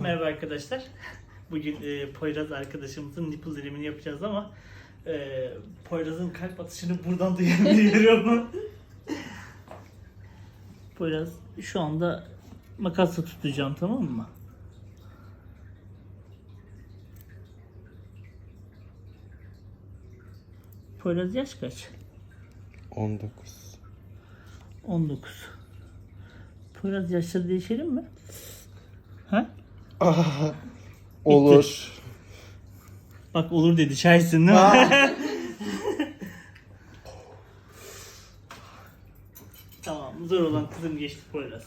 Merhaba arkadaşlar. Bugün e, Poyraz arkadaşımızın nipple dilimini yapacağız ama e, Poyraz'ın kalp atışını buradan duyabiliyorum. Poyraz şu anda makasla tutacağım tamam mı? Poyraz yaş kaç? 19. 19. Poyraz yaşları değişelim mi? Ha? Olur. Bak olur dedi şahitsin değil mi? tamam zor olan kızım geçti Poyraz.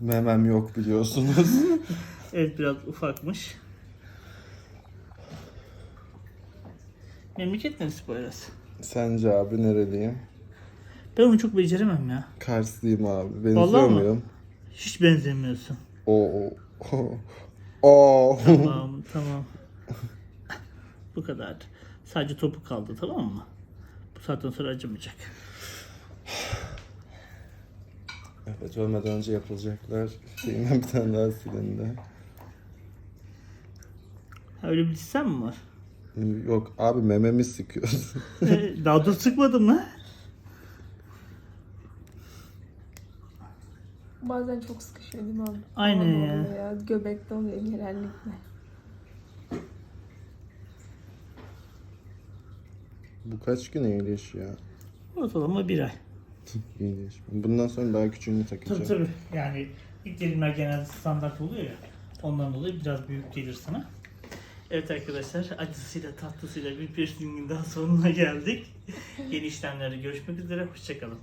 Memem yok biliyorsunuz. Evet biraz ufakmış. Memleket neresi Poyraz? Sence abi nereliyim? Ben onu çok beceremem ya. Karslıyım abi. Vallahi Benziyor mi? muyum? Hiç benzemiyorsun. Oo. Oo. Oo. Tamam tamam. Bu kadar. Sadece topu kaldı tamam mı? Bu saatten sonra acımayacak. Evet ölmeden önce yapılacaklar. Şeyinden bir tane daha silindi. Ha, öyle bir sistem mi var? Yok abi mememi sıkıyorsun. Ee, Daha dur sıkmadım lan. Bazen çok sıkışıyor değil mi abi? Aynen ya. ya. Göbekte oluyor genellikle. Bu kaç gün iyileşiyor? Ortalama bir ay. İyileşiyor. Bundan sonra daha küçüğünü Tabii takacağım. tabii. Yani ilk dilimler genelde standart oluyor ya. Ondan dolayı biraz büyük gelir sana. Evet arkadaşlar acısıyla tatlısıyla bir piercingin daha sonuna geldik. Yeni işlemlerde görüşmek üzere. Hoşçakalın.